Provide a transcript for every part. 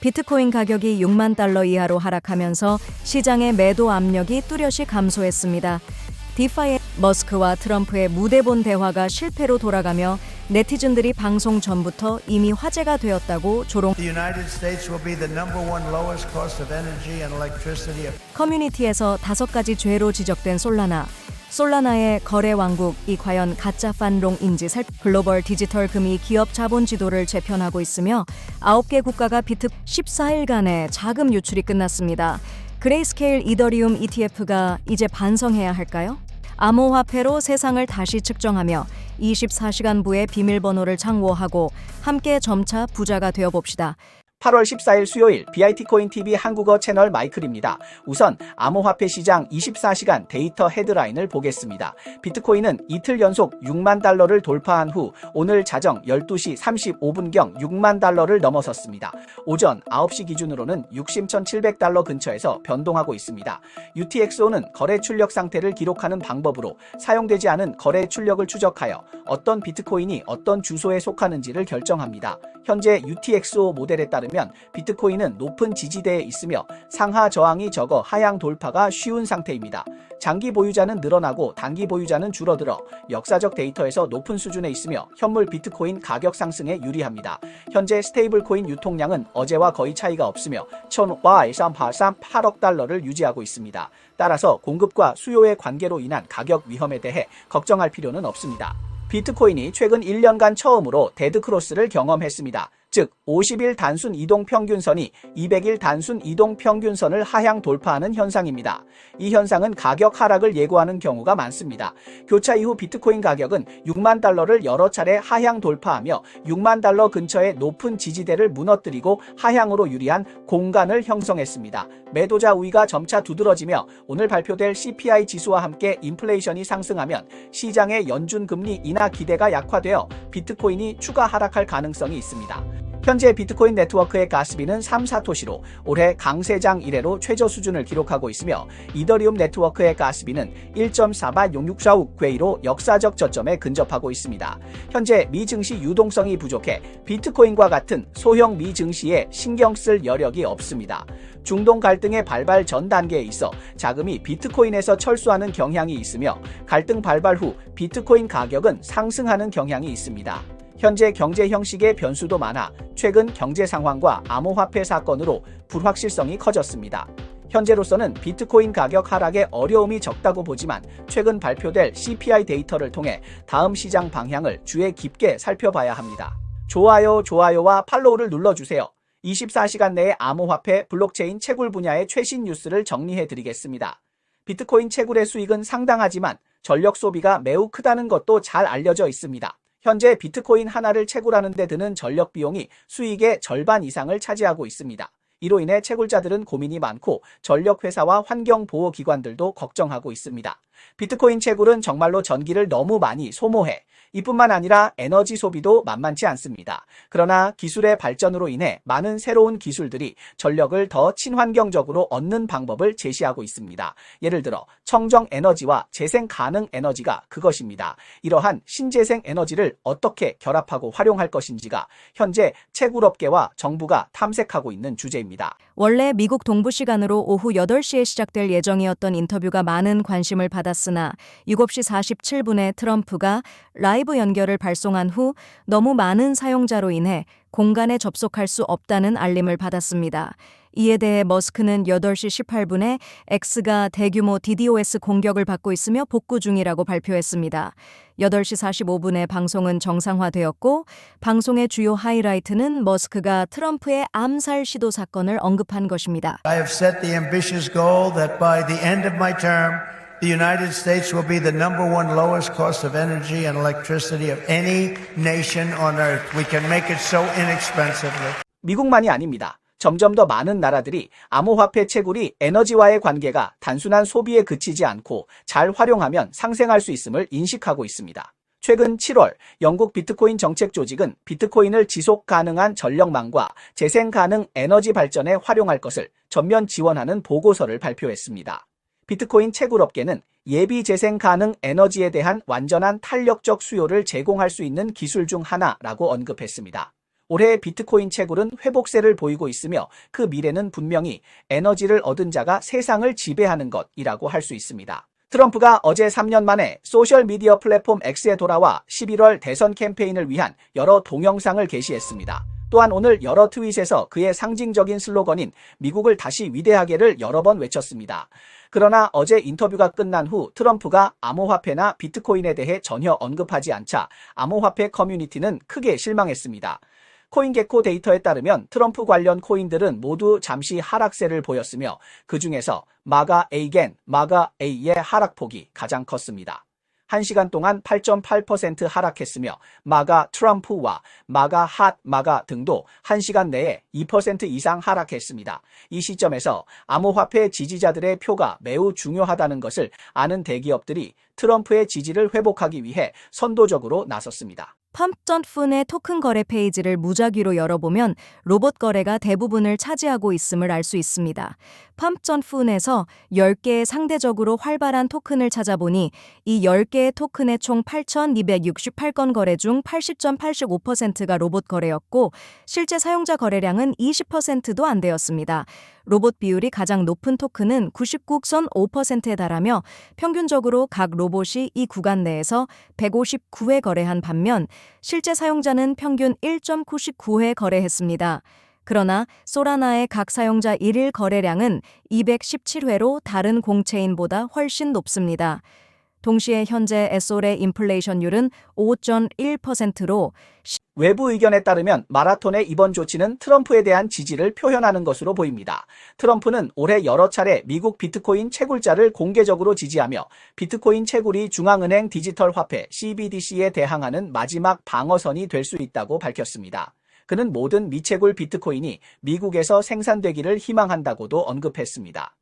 비트코인 가격이 6만 달러 이하로 하락하면서 시장의 매도 압력이 뚜렷이 감소했습니다. 디파의 머스크와 트럼프의 무대본 대화가 실패로 돌아가며 네티즌들이 방송 전부터 이미 화제가 되었다고 조롱 커뮤니티에서 다섯 가지 죄로 지적된 솔라나. 솔라나의 거래 왕국이 과연 가짜 판롱인지 살 글로벌 디지털 금이 기업 자본 지도를 재편하고 있으며 9개 국가가 비트 14일간의 자금 유출이 끝났습니다. 그레이스케일 이더리움 ETF가 이제 반성해야 할까요? 암호화폐로 세상을 다시 측정하며 24시간부의 비밀번호를 창고하고 함께 점차 부자가 되어 봅시다. 8월 14일 수요일 BIT코인 TV 한국어 채널 마이클입니다. 우선 암호화폐 시장 24시간 데이터 헤드라인을 보겠습니다. 비트코인은 이틀 연속 6만 달러를 돌파한 후 오늘 자정 12시 35분경 6만 달러를 넘어섰습니다. 오전 9시 기준으로는 61,700달러 근처에서 변동하고 있습니다. UTXO는 거래 출력 상태를 기록하는 방법으로 사용되지 않은 거래 출력을 추적하여 어떤 비트코인이 어떤 주소에 속하는지를 결정합니다. 현재 UTXO 모델에 따르면 비트코인은 높은 지지대에 있으며 상하 저항이 적어 하향 돌파가 쉬운 상태입니다. 장기 보유자는 늘어나고 단기 보유자는 줄어들어 역사적 데이터에서 높은 수준에 있으며 현물 비트코인 가격 상승에 유리합니다. 현재 스테이블 코인 유통량은 어제와 거의 차이가 없으며 1,000와383 8억 달러를 유지하고 있습니다. 따라서 공급과 수요의 관계로 인한 가격 위험에 대해 걱정할 필요는 없습니다. 비트코인이 최근 1년간 처음으로 데드크로스를 경험했습니다. 즉 50일 단순 이동 평균선이 200일 단순 이동 평균선을 하향 돌파하는 현상입니다. 이 현상은 가격 하락을 예고하는 경우가 많습니다. 교차 이후 비트코인 가격은 6만 달러를 여러 차례 하향 돌파하며 6만 달러 근처의 높은 지지대를 무너뜨리고 하향으로 유리한 공간을 형성했습니다. 매도자 우위가 점차 두드러지며 오늘 발표될 CPI 지수와 함께 인플레이션이 상승하면 시장의 연준 금리 인하 기대가 약화되어 비트코인이 추가 하락할 가능성이 있습니다. 현재 비트코인 네트워크의 가스비는 3사토시로 올해 강세장 이래로 최저 수준을 기록하고 있으며 이더리움 네트워크의 가스비는 1.486645 궤이로 역사적 저점에 근접하고 있습니다. 현재 미 증시 유동성이 부족해 비트코인과 같은 소형 미 증시에 신경 쓸 여력이 없습니다. 중동 갈등의 발발 전 단계에 있어 자금이 비트코인에서 철수하는 경향이 있으며 갈등 발발 후 비트코인 가격은 상승하는 경향이 있습니다. 현재 경제 형식의 변수도 많아 최근 경제 상황과 암호화폐 사건으로 불확실성이 커졌습니다. 현재로서는 비트코인 가격 하락에 어려움이 적다고 보지만 최근 발표될 CPI 데이터를 통해 다음 시장 방향을 주의 깊게 살펴봐야 합니다. 좋아요, 좋아요와 팔로우를 눌러주세요. 24시간 내에 암호화폐, 블록체인 채굴 분야의 최신 뉴스를 정리해 드리겠습니다. 비트코인 채굴의 수익은 상당하지만 전력 소비가 매우 크다는 것도 잘 알려져 있습니다. 현재 비트코인 하나를 채굴하는 데 드는 전력 비용이 수익의 절반 이상을 차지하고 있습니다. 이로 인해 채굴자들은 고민이 많고 전력회사와 환경보호기관들도 걱정하고 있습니다. 비트코인 채굴은 정말로 전기를 너무 많이 소모해 이뿐만 아니라 에너지 소비도 만만치 않습니다. 그러나 기술의 발전으로 인해 많은 새로운 기술들이 전력을 더 친환경적으로 얻는 방법을 제시하고 있습니다. 예를 들어 청정 에너지와 재생 가능 에너지가 그것입니다. 이러한 신재생 에너지를 어떻게 결합하고 활용할 것인지가 현재 채굴업계와 정부가 탐색하고 있는 주제입니다. 원래 미국 동부 시간으로 오후 8시에 시작될 예정이었던 인터뷰가 많은 관심을 받았으나 7시 47분에 트럼프가 라이브 연결을 발송한 후 너무 많은 사용자로 인해 공간에 접속할 수 없다는 알림을 받았습니다. 이에 대해 머스크는 8시 18분에 X가 대규모 DDoS 공격을 받고 있으며 복구 중이라고 발표했습니다. 8시 45분에 방송은 정상화되었고 방송의 주요 하이라이트는 머스크가 트럼프의 암살 시도 사건을 언급한 것입니다. I have set the ambitious goal that by the end of my term, the United States will be the number one lowest cost of energy and electricity of any nation on earth. We can make it so inexpensively. 미국만이 아닙니다. 점점 더 많은 나라들이 암호화폐 채굴이 에너지와의 관계가 단순한 소비에 그치지 않고 잘 활용하면 상생할 수 있음을 인식하고 있습니다. 최근 7월 영국 비트코인 정책 조직은 비트코인을 지속 가능한 전력망과 재생 가능 에너지 발전에 활용할 것을 전면 지원하는 보고서를 발표했습니다. 비트코인 채굴업계는 예비 재생 가능 에너지에 대한 완전한 탄력적 수요를 제공할 수 있는 기술 중 하나라고 언급했습니다. 올해 비트코인 채굴은 회복세를 보이고 있으며 그 미래는 분명히 에너지를 얻은 자가 세상을 지배하는 것이라고 할 수 있습니다. 트럼프가 어제 3년 만에 소셜미디어 플랫폼 X에 돌아와 11월 대선 캠페인을 위한 여러 동영상을 게시했습니다. 또한 오늘 여러 트윗에서 그의 상징적인 슬로건인 미국을 다시 위대하게를 여러 번 외쳤습니다. 그러나 어제 인터뷰가 끝난 후 트럼프가 암호화폐나 비트코인에 대해 전혀 언급하지 않자 암호화폐 커뮤니티는 크게 실망했습니다. 코인게코 데이터에 따르면 트럼프 관련 코인들은 모두 잠시 하락세를 보였으며 그 중에서 마가 A겐, 마가 A의 하락폭이 가장 컸습니다. 1시간 동안 8.8% 하락했으며 마가 트럼프와 마가 핫 마가 등도 1시간 내에 2% 이상 하락했습니다. 이 시점에서 암호화폐 지지자들의 표가 매우 중요하다는 것을 아는 대기업들이 트럼프의 지지를 회복하기 위해 선도적으로 나섰습니다. 팜점푼의 토큰 거래 페이지를 무작위로 열어보면 로봇 거래가 대부분을 차지하고 있음을 알 수 있습니다. 팜점푼에서 10개의 상대적으로 활발한 토큰을 찾아보니 이 10개의 토큰의 총 8,268건 거래 중 80.85%가 로봇 거래였고 실제 사용자 거래량은 20%도 안 되었습니다. 로봇 비율이 가장 높은 토큰은 99.5%에 달하며 평균적으로 각 로봇이 이 구간 내에서 159회 거래한 반면 실제 사용자는 평균 1.99회 거래했습니다. 그러나 소라나의 각 사용자 1일 거래량은 217회로 다른 공채인보다 훨씬 높습니다. 동시에 현재 에솔의 인플레이션율은 5.1%로 외부 의견에 따르면 마라톤의 이번 조치는 트럼프에 대한 지지를 표현하는 것으로 보입니다. 트럼프는 올해 여러 차례 미국 비트코인 채굴자를 공개적으로 지지하며 비트코인 채굴이 중앙은행 디지털 화폐 CBDC에 대항하는 마지막 방어선이 될 수 있다고 밝혔습니다. 그는 모든 미채굴 비트코인이 미국에서 생산되기를 희망한다고도 언급했습니다.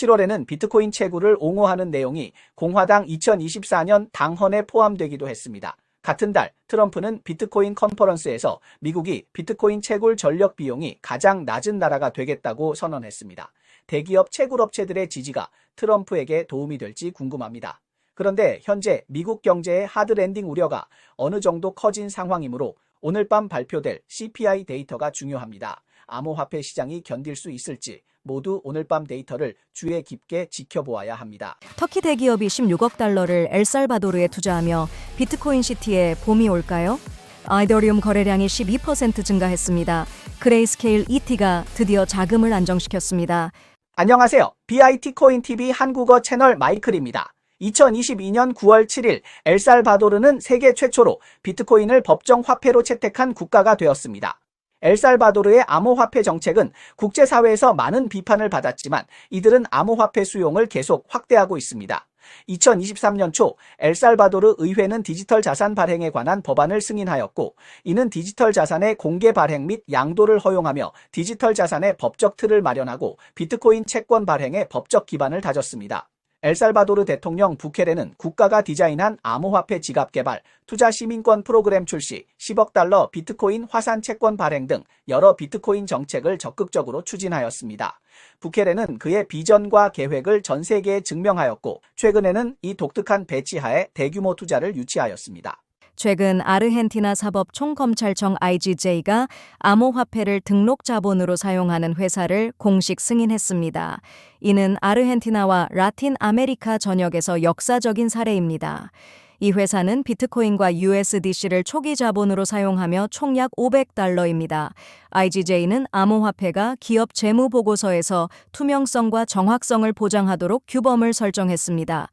7월에는 비트코인 채굴을 옹호하는 내용이 공화당 2024년 당헌에 포함되기도 했습니다. 같은 달 트럼프는 비트코인 컨퍼런스에서 미국이 비트코인 채굴 전력 비용이 가장 낮은 나라가 되겠다고 선언했습니다. 대기업 채굴 업체들의 지지가 트럼프에게 도움이 될지 궁금합니다. 그런데 현재 미국 경제의 하드랜딩 우려가 어느 정도 커진 상황이므로 오늘 밤 발표될 CPI 데이터가 중요합니다. 암호화폐 시장이 견딜 수 있을지 모두 오늘 밤 데이터를 주의 깊게 지켜보아야 합니다. 터키 대기업이 16억 달러를 엘살바도르에 투자하며 비트코인 시티에 봄이 올까요? 아이더리움 거래량이 12% 증가했습니다. 그레이스케일 ET가 드디어 자금을 안정시켰습니다. 안녕하세요. BIT 코인 TV 한국어 채널 마이클입니다. 2022년 9월 7일 엘살바도르는 세계 최초로 비트코인을 법정 화폐로 채택한 국가가 되었습니다. 엘살바도르의 암호화폐 정책은 국제사회에서 많은 비판을 받았지만 이들은 암호화폐 수용을 계속 확대하고 있습니다. 2023년 초 엘살바도르 의회는 디지털 자산 발행에 관한 법안을 승인하였고 이는 디지털 자산의 공개 발행 및 양도를 허용하며 디지털 자산의 법적 틀을 마련하고 비트코인 채권 발행의 법적 기반을 다졌습니다. 엘살바도르 대통령 부케레는 국가가 디자인한 암호화폐 지갑 개발, 투자 시민권 프로그램 출시, 10억 달러 비트코인 화산 채권 발행 등 여러 비트코인 정책을 적극적으로 추진하였습니다. 부케레는 그의 비전과 계획을 전 세계에 증명하였고 최근에는 이 독특한 배치하에 대규모 투자를 유치하였습니다. 최근 아르헨티나 사법 총검찰청 IGJ가 암호화폐를 등록 자본으로 사용하는 회사를 공식 승인했습니다. 이는 아르헨티나와 라틴 아메리카 전역에서 역사적인 사례입니다. 이 회사는 비트코인과 USDC를 초기 자본으로 사용하며 총약 500달러입니다. IGJ는 암호화폐가 기업 재무 보고서에서 투명성과 정확성을 보장하도록 규범을 설정했습니다.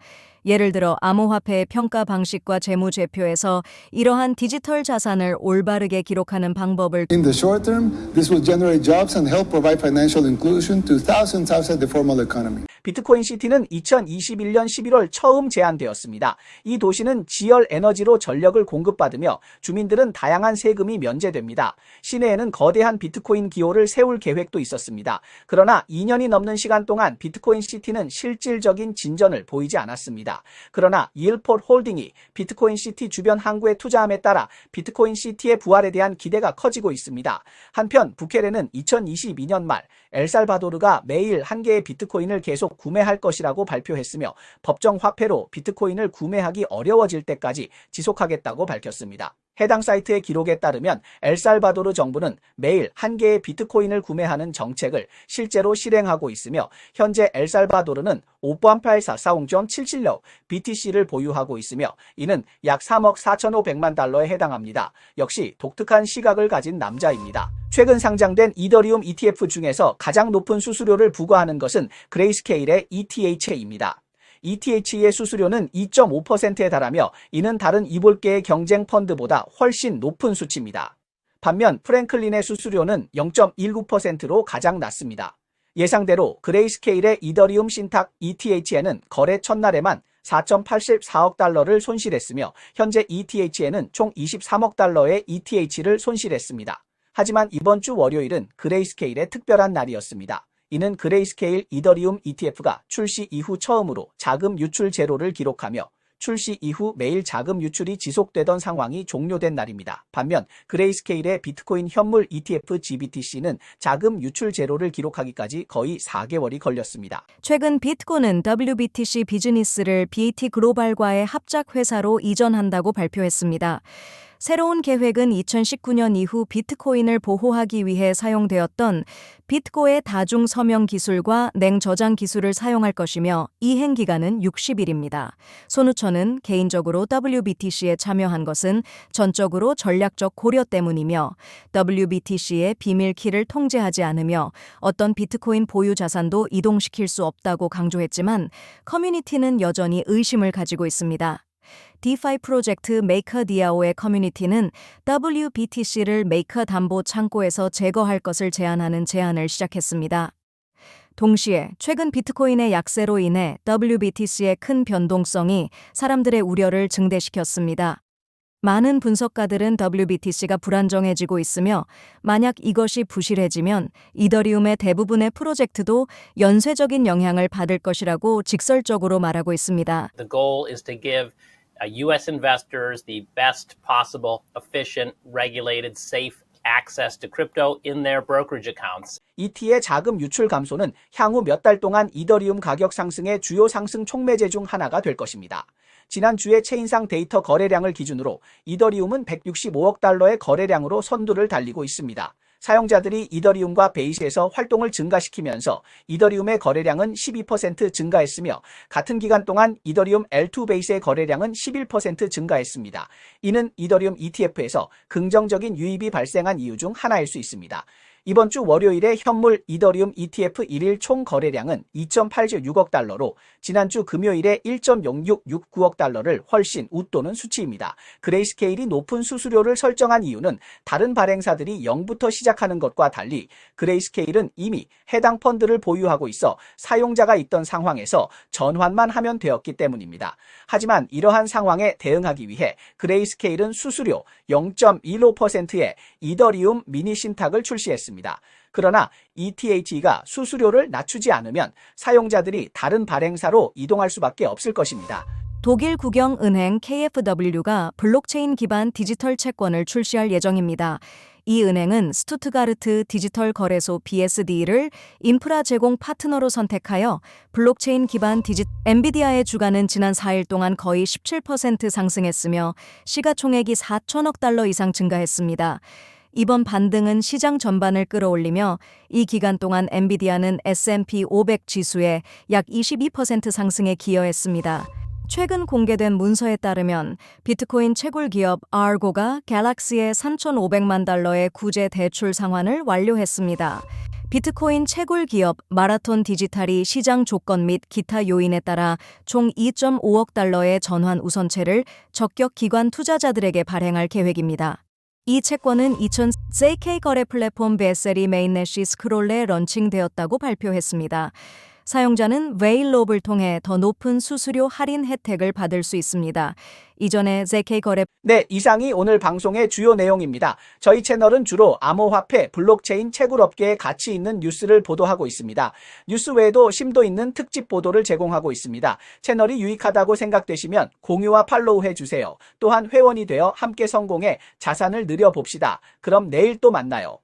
예를 들어 암호화폐의 평가 방식과 재무제표에서 이러한 디지털 자산을 올바르게 기록하는 방법을 In the short term, this will generate jobs and help provide financial inclusion to thousands outside the formal economy. 비트코인 시티는 2021년 11월 처음 제안되었습니다. 이 도시는 지열 에너지로 전력을 공급받으며 주민들은 다양한 세금이 면제됩니다. 시내에는 거대한 비트코인 기호를 세울 계획도 있었습니다. 그러나 2년이 넘는 시간 동안 비트코인 시티는 실질적인 진전을 보이지 않았습니다. 그러나 일폴 홀딩이 비트코인 시티 주변 항구에 투자함에 따라 비트코인 시티의 부활에 대한 기대가 커지고 있습니다. 한편 부케레는 2022년 말 엘살바도르가 매일 한 개의 비트코인을 계속 구매할 것이라고 발표했으며 법정 화폐로 비트코인을 구매하기 어려워질 때까지 지속하겠다고 밝혔습니다. 해당 사이트의 기록에 따르면 엘살바도르 정부는 매일 한 개의 비트코인을 구매하는 정책을 실제로 실행하고 있으며 현재 엘살바도르는 5.84사웅점77러 BTC를 보유하고 있으며 이는 약 3억 4,500만 달러에 해당합니다. 역시 독특한 시각을 가진 남자입니다. 최근 상장된 이더리움 ETF 중에서 가장 높은 수수료를 부과하는 것은 그레이스케일의 ETH입니다. ETH의 수수료는 2.5%에 달하며 이는 다른 이볼계의 경쟁 펀드보다 훨씬 높은 수치입니다. 반면 프랭클린의 수수료는 0.19%로 가장 낮습니다. 예상대로 그레이스케일의 이더리움 신탁 ETH에는 거래 첫날에만 4.84억 달러를 손실했으며 현재 ETH에는 총 23억 달러의 ETH를 손실했습니다. 하지만 이번 주 월요일은 그레이스케일의 특별한 날이었습니다. 이는 그레이스케일 이더리움 ETF가 출시 이후 처음으로 자금 유출 제로를 기록하며 출시 이후 매일 자금 유출이 지속되던 상황이 종료된 날입니다. 반면 그레이스케일의 비트코인 현물 ETF GBTC는 자금 유출 제로를 기록하기까지 거의 4개월이 걸렸습니다. 최근 비트코는 WBTC 비즈니스를 BAT 글로벌과의 합작 회사로 이전한다고 발표했습니다. 새로운 계획은 2019년 이후 비트코인을 보호하기 위해 사용되었던 비트코의 다중 서명 기술과 냉 저장 기술을 사용할 것이며 이행 기간은 60일입니다. 손우천은 개인적으로 WBTC에 참여한 것은 전적으로 전략적 고려 때문이며 WBTC의 비밀 키를 통제하지 않으며 어떤 비트코인 보유 자산도 이동시킬 수 없다고 강조했지만 커뮤니티는 여전히 의심을 가지고 있습니다. 디파이 프로젝트 메이커디아오의 커뮤니티는 WBTC를 메이커 담보 창고에서 제거할 것을 제안하는 제안을 시작했습니다. 동시에 최근 비트코인의 약세로 인해 WBTC의 큰 변동성이 사람들의 우려를 증대시켰습니다. 많은 분석가들은 WBTC가 불안정해지고 있으며 만약 이것이 부실해지면 이더리움의 대부분의 프로젝트도 연쇄적인 영향을 받을 것이라고 직설적으로 말하고 있습니다. Uh, U.S. investors the best possible, efficient, regulated, safe access to crypto in their brokerage accounts. ET의 자금 유출 감소는 향후 몇 달 동안 이더리움 가격 상승의 주요 상승 촉매제 중 하나가 될 것입니다. 지난주에 체인상 데이터 거래량을 기준으로 이더리움은 165억 달러의 거래량으로 선두를 달리고 있습니다. 사용자들이 이더리움과 베이스에서 활동을 증가시키면서 이더리움의 거래량은 12% 증가했으며 같은 기간 동안 이더리움 L2 베이스의 거래량은 11% 증가했습니다. 이는 이더리움 ETF에서 긍정적인 유입이 발생한 이유 중 하나일 수 있습니다. 이번 주 월요일에 현물 이더리움 ETF 1일 총 거래량은 2.86억 달러로 지난주 금요일에 1.0669억 달러를 훨씬 웃도는 수치입니다. 그레이스케일이 높은 수수료를 설정한 이유는 다른 발행사들이 0부터 시작하는 것과 달리 그레이스케일은 이미 해당 펀드를 보유하고 있어 사용자가 있던 상황에서 전환만 하면 되었기 때문입니다. 하지만 이러한 상황에 대응하기 위해 그레이스케일은 수수료 0.15%의 이더리움 미니 신탁을 출시했습니다. 그러나 ETH가 수수료를 낮추지 않으면 사용자들이 다른 발행사로 이동할 수밖에 없을 것입니다. 독일 국영은행 KfW가 블록체인 기반 디지털 채권을 출시할 예정입니다. 이 은행은 스투트가르트 디지털 거래소 BSD를 인프라 제공 파트너로 선택하여 블록체인 기반 디지 엔비디아의 주가는 지난 4일 동안 거의 17% 상승했으며 시가총액이 4천억 달러 이상 증가했습니다. 이번 반등은 시장 전반을 끌어올리며 이 기간 동안 엔비디아는 S&P 500 지수에 약22% 상승에 기여했습니다. 최근 공개된 문서에 따르면 비트코인 채굴 기업 아르고가 갤럭시의 3,500만 달러의 구제 대출 상환을 완료했습니다. 비트코인 채굴 기업 마라톤 디지털이 시장 조건 및 기타 요인에 따라 총 2.5억 달러의 전환 우선채를 적격 기관 투자자들에게 발행할 계획입니다. 이 채권은 2000 JK 거래 플랫폼 베셀이 메인넷이 스크롤에 런칭되었다고 발표했습니다. 사용자는 웨일롭을 통해 더 높은 수수료 할인 혜택을 받을 수 있습니다. 이전에 JK 거래 네, 이상이 오늘 방송의 주요 내용입니다. 저희 채널은 주로 암호화폐, 블록체인, 채굴업계에 가치 있는 뉴스를 보도하고 있습니다. 뉴스 외에도 심도 있는 특집 보도를 제공하고 있습니다. 채널이 유익하다고 생각되시면 공유와 팔로우 해주세요. 또한 회원이 되어 함께 성공해 자산을 늘려봅시다. 그럼 내일 또 만나요.